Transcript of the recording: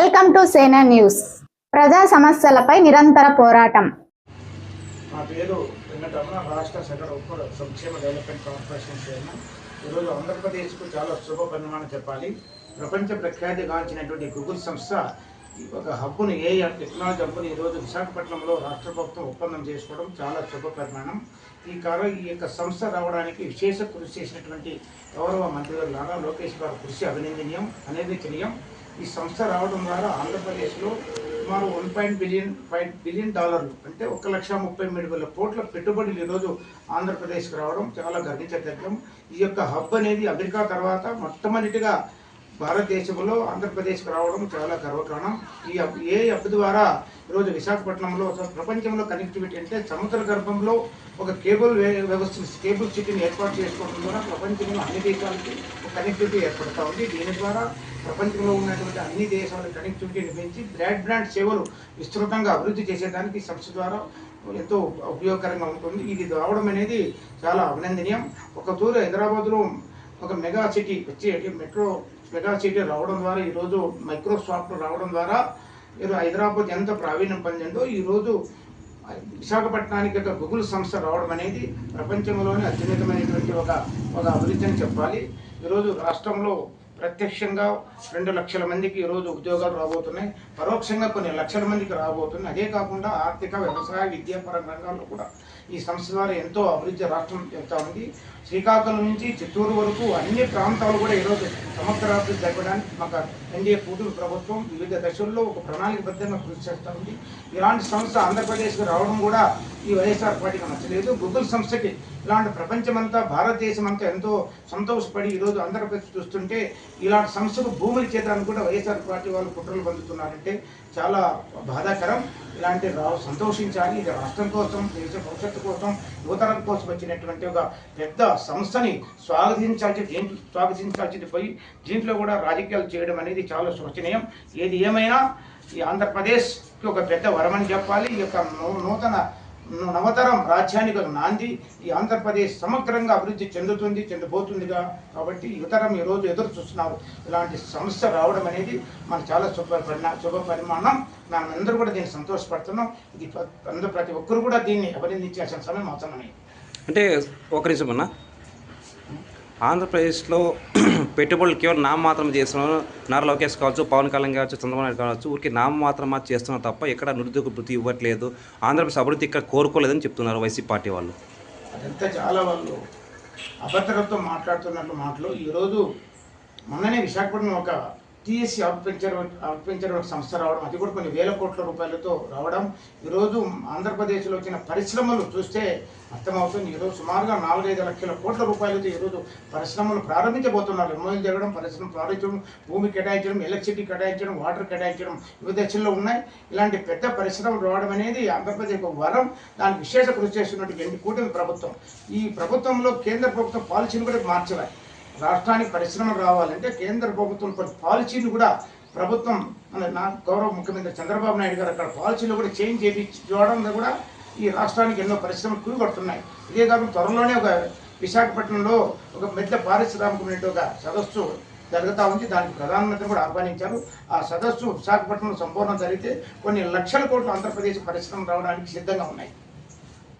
Welcome to సేనా news. ప్రజా సమస్యలపై నిరంతర పోరాటం. నా పేరు వెంకటరమణ రాష్ట్ర సగర ఉప సంక్షేమ డెవలప్మెంట్ కార్పొరేషన్ చైర్మన్. ఈరోజు ఆంధ్రప్రదేశ్కు చాలా శుభ పరిమాణం చెప్పాలి. ప్రపంచ ప్రఖ్యాతిగాంచినటువంటి గూగుల్ సంస్థ ఈ ఒక హబ్బును ఏ టెక్నాలజీ హబ్బును ఈరోజు విశాఖపట్నంలో రాష్ట్ర ప్రభుత్వం ఒప్పందం చేసుకోవడం చాలా శుభ పరిమాణం ఈ కారు ఈ యొక్క సంస్థ రావడానికి విశేష కృషి చేసినటువంటి గౌరవ మంత్రి గారు నారా లోకేష్ గారు కృషి అభినందనీయం అనిర్వచనీయం. ఈ సంస్థ రావడం ద్వారా ఆంధ్రప్రదేశ్లో సుమారు one point billion five billion డాలర్లు అంటే ఒక లక్ష ముప్పై మూడు వేల కోట్ల పెట్టుబడులు ఈరోజు ఆంధ్రప్రదేశ్కి రావడం చాలా గర్వించదగ్గం. ఈ యొక్క హబ్ అనేది అమెరికా తర్వాత మొట్టమొదటిగా భారతదేశంలో ఆంధ్రప్రదేశ్కి రావడం చాలా గర్వకారణం. ఈ ఏ అప్ ద్వారా ఈరోజు విశాఖపట్నంలో ప్రపంచంలో కనెక్టివిటీ అంటే సముద్ర గర్భంలో ఒక కేబుల్ వ్యవస్థ కేబుల్ సిటీని ఏర్పాటు చేసుకోవడం ద్వారా ప్రపంచంలో అన్ని దేశాలకి ఒక కనెక్టివిటీ ఏర్పడుతూ ఉంది. దీని ద్వారా ప్రపంచంలో ఉన్నటువంటి అన్ని దేశాల కనెక్టివిటీని పెంచి బ్రాడ్ బ్రాండ్ సేవలు విస్తృతంగా అభివృద్ధి చేసేదానికి సంస్థ ద్వారా ఎంతో ఉపయోగకరంగా ఉంటుంది. ఇది రావడం అనేది చాలా అభినందనీయం. ఒక దూరం హైదరాబాద్లో ఒక మెగా సిటీ వచ్చి మెట్రో మెగా సిటీ రావడం ద్వారా ఈరోజు మైక్రోసాఫ్ట్ రావడం ద్వారా ఈరోజు హైదరాబాద్ ఎంత ప్రావీణ్యం పొందిందో ఈరోజు విశాఖపట్నానికి ఒక గూగుల్ సంస్థ రావడం అనేది ప్రపంచంలోనే అత్యున్నతమైనటువంటి ఒక ఒక అభివృద్ధి అని చెప్పాలి. ఈరోజు రాష్ట్రంలో ప్రత్యక్షంగా రెండు లక్షల మందికి ఈరోజు ఉద్యోగాలు రాబోతున్నాయి. పరోక్షంగా కొన్ని లక్షల మందికి రాబోతున్నాయి. అదే కాకుండా ఆర్థిక వ్యవసాయ విద్యాపర రంగాల్లో కూడా ఈ సంస్థ ద్వారా ఎంతో అభివృద్ధి రాష్ట్రం చెప్తా ఉంది. శ్రీకాకుళం నుంచి చిత్తూరు వరకు అన్ని ప్రాంతాలు కూడా ఈరోజు సమగ్ర అభివృద్ధి జరగడానికి మాకు ఎన్డీఏ కూటమి ప్రభుత్వం వివిధ దశల్లో ఒక ప్రణాళికబద్ధంగా కృషి చేస్తూ ఉంది. ఇలాంటి సంస్థ ఆంధ్రప్రదేశ్కి రావడం కూడా ఈ వైఎస్ఆర్ పార్టీకి నచ్చలేదు. గూగుల్ సంస్థకి ఇలాంటి ప్రపంచమంతా భారతదేశం అంతా ఎంతో సంతోషపడి ఈరోజు ఆంధ్రప్రదేశ్ చూస్తుంటే ఇలాంటి సంస్థకు భూములు చేద్దానికి కూడా వైఎస్ఆర్ పార్టీ వాళ్ళు కుట్రలు పొందుతున్నారంటే చాలా బాధాకరం. ఇలాంటి రావు సంతోషించాలి. ఇది రాష్ట్రం కోసం దేశ భవిష్యత్తు కోసం యువతరం కోసం వచ్చినటువంటి ఒక పెద్ద సంస్థని స్వాగతించాల్సి దీంట్లో స్వాగతించాల్సింది పోయి దీంట్లో కూడా రాజకీయాలు చేయడం అనేది చాలా శోచనీయం. ఏది ఏమైనా ఈ ఆంధ్రప్రదేశ్కి ఒక పెద్ద వరమని చెప్పాలి. ఈ యొక్క నూ- నూతన నవతరం రాజ్యానికి నాంది. ఈ ఆంధ్రప్రదేశ్ సమగ్రంగా అభివృద్ధి చెందుతుంది చెందబోతుందిగా. కాబట్టి యువతరం ఈరోజు ఎదురు చూస్తున్నారు. ఇలాంటి సమస్య రావడం అనేది మనకు చాలా శుభ పరిణా శుభ పరిమాణం. మనమందరూ కూడా దీన్ని సంతోషపడుతున్నాం. ఇది అందరూ ప్రతి ఒక్కరు కూడా దీన్ని అభినందించాల్సిన సమయం అవసరమని అంటే ఒక నిమిషం అన్నా. ఆంధ్రప్రదేశ్లో పెట్టుబడులు కేవలం నామ మాత్రం చేస్తున్నారు నారా లోకేష్ కావచ్చు పవన్ కళ్యాణ్ కావచ్చు చంద్రబాబు నాయుడు కావచ్చు ఊరికి నామ మాత్రం చేస్తున్నారు తప్ప ఎక్కడ నిరుద్యోగ వృత్తి ఇవ్వట్లేదు. ఆంధ్రప్రదేశ్ అభివృద్ధి ఇక్కడ కోరుకోలేదని చెప్తున్నారు వైసీపీ పార్టీ వాళ్ళు. అదంతా చాలా వాళ్ళు అభద్రతతో మాట్లాడుతున్నట్లు మాటలు. ఈరోజు మొన్ననే విశాఖపట్నం ఒక టీఎస్సీ అర్పించడం అర్పించడం సంస్థ రావడం అది కూడా కొన్ని వేల కోట్ల రూపాయలతో రావడం. ఈరోజు ఆంధ్రప్రదేశ్లో వచ్చిన పరిశ్రమలు చూస్తే అర్థమవుతుంది. ఈరోజు సుమారుగా నాలుగైదు లక్షల కోట్ల రూపాయలతో ఈరోజు పరిశ్రమలు ప్రారంభించబోతున్నారు. ఎంఓఎల్ జరగడం పరిశ్రమ ప్రారంభించడం భూమి కేటాయించడం ఎలక్ట్రిసిటీ కేటాయించడం వాటర్ కేటాయించడం వివిధ దశల్లో ఉన్నాయి. ఇలాంటి పెద్ద పరిశ్రమలు రావడం అనేది ఆంధ్రప్రదేశ్ ఒక వరం. దానికి విశేష కృషి చేస్తున్నటువంటి ఎన్ని కూటమి ప్రభుత్వం. ఈ ప్రభుత్వంలో కేంద్ర ప్రభుత్వం పాలసీని కూడా మార్చాలి. రాష్ట్రానికి పరిశ్రమలు రావాలంటే కేంద్ర ప్రభుత్వం కొన్ని పాలసీలు కూడా ప్రభుత్వం మన నా గౌరవ ముఖ్యమంత్రి చంద్రబాబు నాయుడు గారు అక్కడ పాలసీలు కూడా చేంజ్ చేయించి చూడడం కూడా ఈ రాష్ట్రానికి ఎన్నో పరిశ్రమలు కురిపడుతున్నాయి ఇదే కాకుండా త్వరలోనే ఒక విశాఖపట్నంలో ఒక పెద్ద పారిశ్రామికమైన ఒక సదస్సు జరుగుతూ ఉంది. దానికి ప్రధానమంత్రి కూడా ఆహ్వానించారు. ఆ సదస్సు విశాఖపట్నంలో సంపూర్ణం జరిగితే కొన్ని లక్షల కోట్ల ఆంధ్రప్రదేశ్ పరిశ్రమలు రావడానికి సిద్ధంగా ఉన్నాయి.